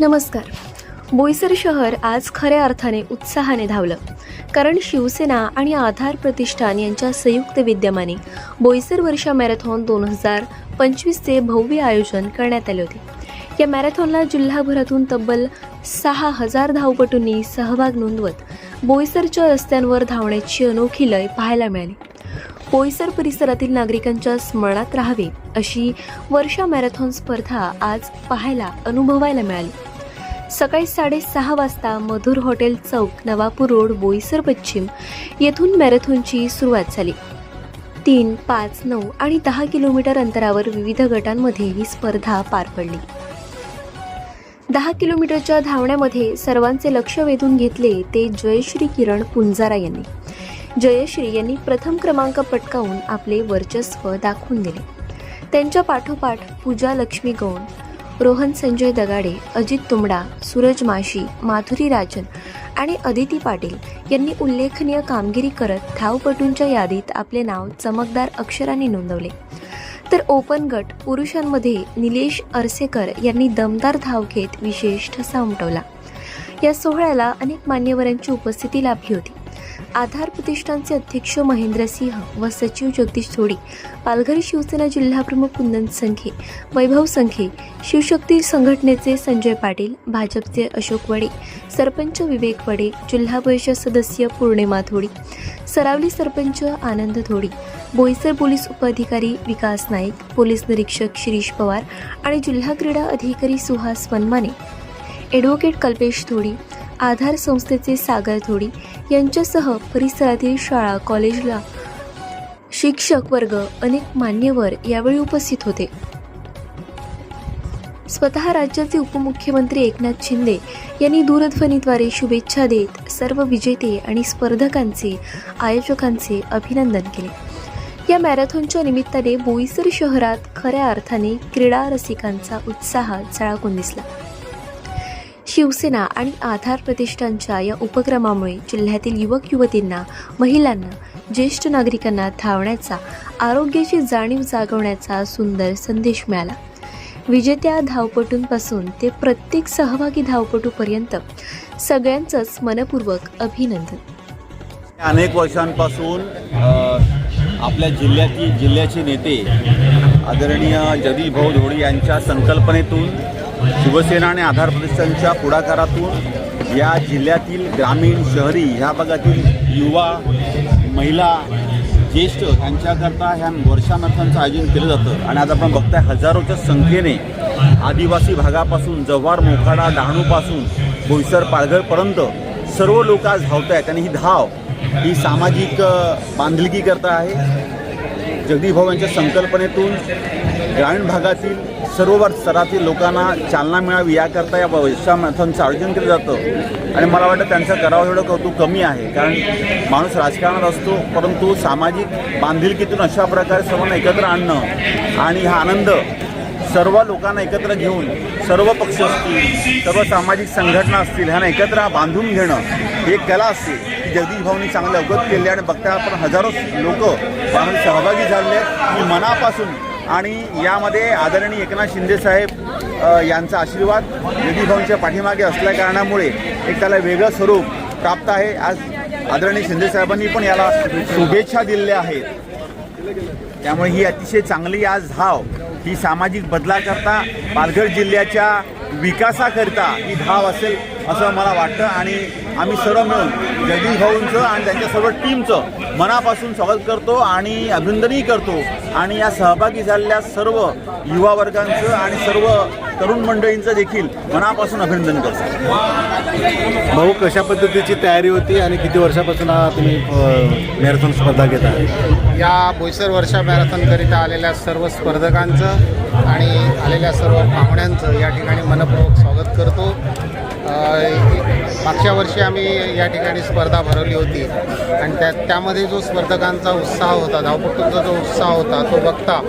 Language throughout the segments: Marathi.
नमस्कार. बोईसर शहर आज खऱ्या अर्थाने उत्साहाने धावलं. कारण शिवसेना आणि आधार प्रतिष्ठान यांच्या संयुक्त विद्यमाने बोईसर वर्षा मॅरेथॉन दोन हजार पंचवीसचे भव्य आयोजन करण्यात आले होते. या मॅरेथॉनला जिल्हाभरातून तब्बल सहा हजार धावपटूंनी सहभाग नोंदवत बोईसरच्या रस्त्यांवर धावण्याची अनोखी लय पाहायला मिळाली. बोईसर परिसरातील नागरिकांच्या स्मरणात राहावे अशी वर्षा मॅरेथॉन स्पर्धा आज पाहायला अनुभवायला मिळाली. सकाळी साडेसहा वाजता मधुर हॉटेल चौक नवापूर रोड बोईसर पश्चिम येथून मॅरेथॉनची सुरुवात झाली. तीन पाच नऊ आणि दहा किलोमीटर अंतरावर विविध गटांमध्ये ही स्पर्धा पार पडली. दहा किलोमीटरच्या धावण्यामध्ये सर्वांचे लक्ष वेधून घेतले ते जयश्री किरण पुंजारा यांनी. जयश्री यांनी प्रथम क्रमांक पटकावून आपले वर्चस्व दाखवून दिले. त्यांच्या पाठोपाठ पूजा लक्ष्मी गौण रोहन संजय दगाडे अजित तुमडा सूरज माशी माधुरी राजन आणि अदिती पाटील यांनी उल्लेखनीय कामगिरी करत धावपटूंच्या यादीत आपले नाव चमकदार अक्षरांनी नोंदवले. तर ओपन गट पुरुषांमध्ये निलेश अरसेकर यांनी दमदार धाव घेत विशेष ठसा उमटवला. या सोहळ्याला अनेक मान्यवरांची उपस्थिती लाभली होती. आधार प्रतिष्ठानचे अध्यक्ष महेंद्र सिंह व सचिव जगदीश थोडी पालघर शिवसेना जिल्हाप्रमुख कुंदन संखे वैभव संखे शिवशक्ती संघटनेचे संजय पाटील भाजपचे अशोक वडे सरपंच विवेक वडे जिल्हा परिषद सदस्य पौर्णिमा थोडी सरावली सरपंच आनंद थोडी बोईसर पोलीस उपअधिकारी विकास नाईक पोलीस निरीक्षक शिरीष पवार आणि जिल्हा क्रीडा अधिकारी सुहास वनमाने ॲडव्होकेट कल्पेश थोडी आधार संस्थेचे सागर थोडी यांच्यासह परिसरातील शाळा कॉलेजला शिक्षक वर्ग अनेक मान्यवर यावेळी उपस्थित होते. स्वतः राज्याचे उपमुख्यमंत्री एकनाथ शिंदे यांनी दूरध्वनीद्वारे शुभेच्छा देत सर्व विजेते आणि स्पर्धकांचे आयोजकांचे अभिनंदन केले. या मॅरेथॉनच्या निमित्ताने बोईसर शहरात खऱ्या अर्थाने क्रीडा रसिकांचा उत्साह झळाकून दिसला. शिवसेना आणि आधार प्रतिष्ठानच्या या उपक्रमामुळे जिल्ह्यातील युवक युवतींना महिलांना ज्येष्ठ नागरिकांना धावण्याचा आरोग्याची जाणीव जागवण्याचा सुंदर संदेश मिळाला. विजेत्या धावपटूंपासून ते प्रत्येक सहभागी धावपटूपर्यंत सगळ्यांचंच मनपूर्वक अभिनंदन. अनेक वर्षांपासून आपल्या जिल्ह्यातील जिल्ह्याचे नेते आदरणीय जगदीश भाऊ धोडी यांच्या संकल्पनेतून शिवसेना आणि आधार प्रतिष्ठानच्या पुढाकारातून या जिल्ह्यातील ग्रामीण शहरी ह्या भागातील युवा महिला ज्येष्ठ यांच्याकरता ह्या वर्षामर्थांचं आयोजन केलं जातं. आणि आज आपण बघताय हजारोच्या संख्येने आदिवासी भागापासून जव्हार मोखाडा डहाणूपासून बोईसर पालघरपर्यंत सर्व लोक आज धावत आहेत आणि ही धाव ही सामाजिक अ, बांधिलकी करता आहे. जगदीभाऊ यांच्या संकल्पनेतून ग्रामीण भागातील सर्व स्तरातील लोकांना चालना मिळावी याकरता या वर्षा मॅथॉनचं आयोजन केलं जातं. आणि मला वाटतं त्यांचं करावं एवढं कौतुक कमी आहे. कारण माणूस राजकारणात असतो परंतु सामाजिक बांधिलकीतून अशा प्रकारे सर्वांना एकत्र आणणं आणि हा आनंद सर्व लोकांना एकत्र घेऊन सर्व पक्ष असतील सर्व सामाजिक संघटना असतील ह्यांना एकत्र बांधून घेणं ही एक कला असते. जगदीश भाऊनी चांगलं अवगत केले आणि बघता आपण हजारो लोक सहभागी झाले आहेत. मी मनापासून आणि यामध्ये आदरणीय एकनाथ शिंदेसाहेब यांचा आशीर्वाद जगदीश पाठीमागे असल्या कारणामुळे एक त्याला वेगळं स्वरूप प्राप्त आहे. आज आदरणीय शिंदेसाहेबांनी पण याला शुभेच्छा दिलेल्या आहेत. त्यामुळे ही अतिशय चांगली आज धाव ही सामाजिक बदलाकरता पालघर जिल्ह्याच्या विकासाकरिता ही धाव असेल असं मला वाटतं. आणि आम्ही सर्व मिळून जगदीश भाऊंचं आणि त्यांच्या सर्व टीमचं मनापासून स्वागत करतो आणि अभिनंदनही करतो. आणि या सहभागी झालेल्या सर्व युवा वर्गांचं आणि सर्व तरुण मंडळींचं देखील मनापासून अभिनंदन करतो. भाऊ कशा पद्धतीची तयारी होती आणि किती वर्षापासून हा तुम्ही मॅरेथॉन स्पर्धा घेत आहे या बोईसर वर्षा मॅरेथॉनकरिता आलेल्या सर्व स्पर्धकांचं आणि आलेल्या सर्व पाहुण्यांचं या ठिकाणी मनपूर्वक स्वागत करतो. मागच्या वर्षी आम्ही या ठिकाणी स्पर्धा भरवली होती. आणि त्या त्यामध्ये जो स्पर्धकांचा उत्साह होता धावपटूंचा जो उत्साह होता तो बघता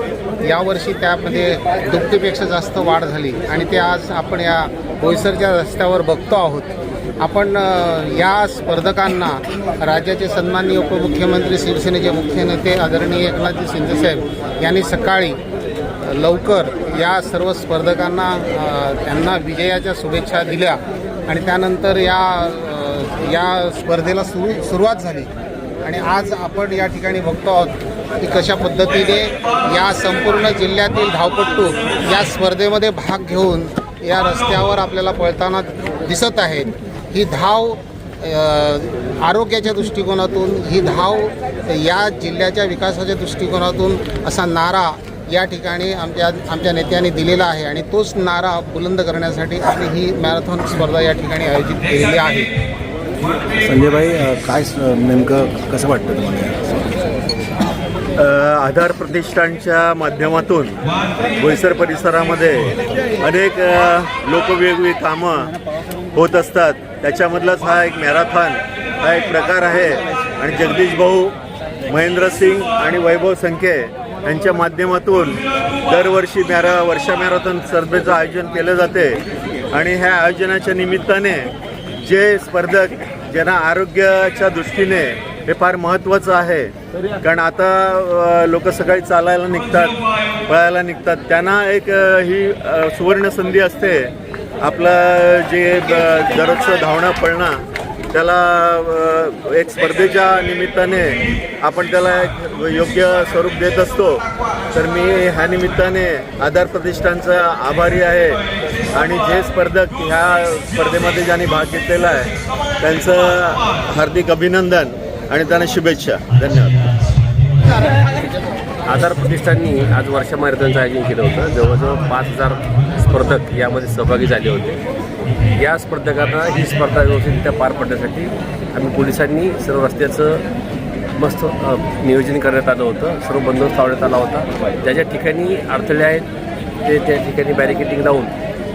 यावर्षी त्यामध्ये दुपटीपेक्षा जास्त वाढ झाली. आणि ते आज आपण या बोईसरच्या रस्त्यावर बघतो आहोत. आपण या स्पर्धकांना राज्याचे सन्माननीय उपमुख्यमंत्री शिवसेनेचे मुख्य नेते आदरणीय एकनाथजी शिंदेसाहेब यांनी सकाळी लवकर या सर्व स्पर्धकांना त्यांना विजयाच्या शुभेच्छा दिल्या. आणि त्यानंतर या या स्पर्धेला सुरू सुरुवात झाली. आणि आज आपण या ठिकाणी बघतो आहोत की कशा पद्धतीने या संपूर्ण जिल्ह्यातील धावपट्टू या स्पर्धेमध्ये भाग घेऊन या रस्त्यावर आपल्याला पळताना दिसत आहेत. ही धाव आरोग्याच्या दृष्टिकोनातून ही धाव या जिल्ह्याच्या विकासाच्या दृष्टिकोनातून असा नारा या ठिकाणी आमच्या आमच्या नेत्यांनी दिलेला आहे आणि तोच नारा बुलंद करण्यासाठी आम्ही ही मॅरेथॉन स्पर्धा या ठिकाणी आयोजित केलेली आहे. संजय भाई अ, काय नेमकं कसं वाटतं तुम्हाला आधार प्रतिष्ठानच्या माध्यमातून बोईसर परिसरामध्ये अनेक अ, लोकवेगळी कामं होत असतात. त्याच्यामधलाच हा एक मॅरेथॉन हा एक प्रकार आहे. आणि जगदीश भाऊ महेंद्रसिंग आणि वैभव संखे यांच्या माध्यमातून दरवर्षी मॅरा वर्षा मॅरेथॉन स्पर्धेचं आयोजन केलं जाते. आणि ह्या आयोजनाच्या निमित्ताने जे स्पर्धक ज्यांना आरोग्याच्या दृष्टीने हे फार महत्त्वाचं आहे कारण आता लोक सकाळी चालायला निघतात पळायला निघतात त्यांना एक ही सुवर्ण संधी असते. आपलं जे दररोजचं धावणं पळणं त्याला एक स्पर्धेच्या निमित्ताने आपण त्याला एक योग्य स्वरूप देत असतो. तर मी ह्या निमित्ताने आधार प्रतिष्ठानचा आभारी आहे. आणि जे स्पर्धक ह्या स्पर्धेमध्ये ज्यांनी भाग घेतलेला आहे त्यांचं हार्दिक अभिनंदन आणि त्यांना शुभेच्छा. धन्यवाद. आधार प्रतिष्ठाननी आज वर्षा मॅरेथॉनचं आयोजन केलं होतं. जवळजवळ पाच हजार स्पर्धक यामध्ये सहभागी झाले होते. या स्पर्धकांना ही स्पर्धा व्यवस्थितरित्या पार पडण्यासाठी आम्ही पोलिसांनी सर्व रस्त्याचं मस्त नियोजन करण्यात आलं होतं. सर्व बंदोबस्त लावण्यात आला होता. ज्या ज्या ठिकाणी अडथळे आहेत ते त्या ठिकाणी बॅरिकेटिंग लावून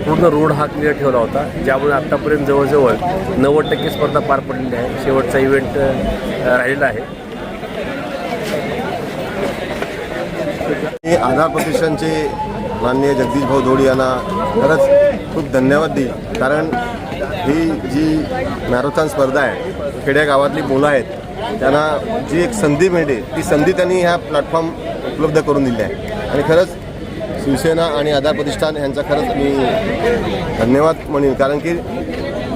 पूर्ण रोड हा क्लिअर ठेवला होता. ज्यामुळे आत्तापर्यंत जवळजवळ नव्वद टक्के स्पर्धा पार पडलेली आहे. शेवटचा इव्हेंट राहिलेला आहे. आधार प्रतिष्ठानचे माननीय जगदीश भाऊ धोडी यांना खरंच खूप धन्यवाद देईल. कारण ही जी मॅरेथॉन स्पर्धा आहे खेड्यागावातली मुलं आहेत त्यांना जी एक संधी मिळते ती संधी त्यांनी ह्या प्लॅटफॉर्म उपलब्ध करून दिली आहे. आणि खरंच शिवसेना आणि आधार प्रतिष्ठान यांचा खरंच मी धन्यवाद म्हणेन. कारण की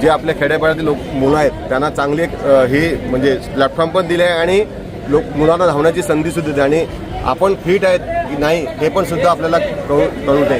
जे आपल्या खेड्यापाड्यातील लोक मुलं आहेत त्यांना चांगली एक, ही हे म्हणजे प्लॅटफॉर्म पण दिले आहे आणि लोक मुलांना धावण्याची संधीसुद्धा दिली आणि आपण फिट आहेत की नाही हे पण सुद्धा आपल्याला कळू कळू दे.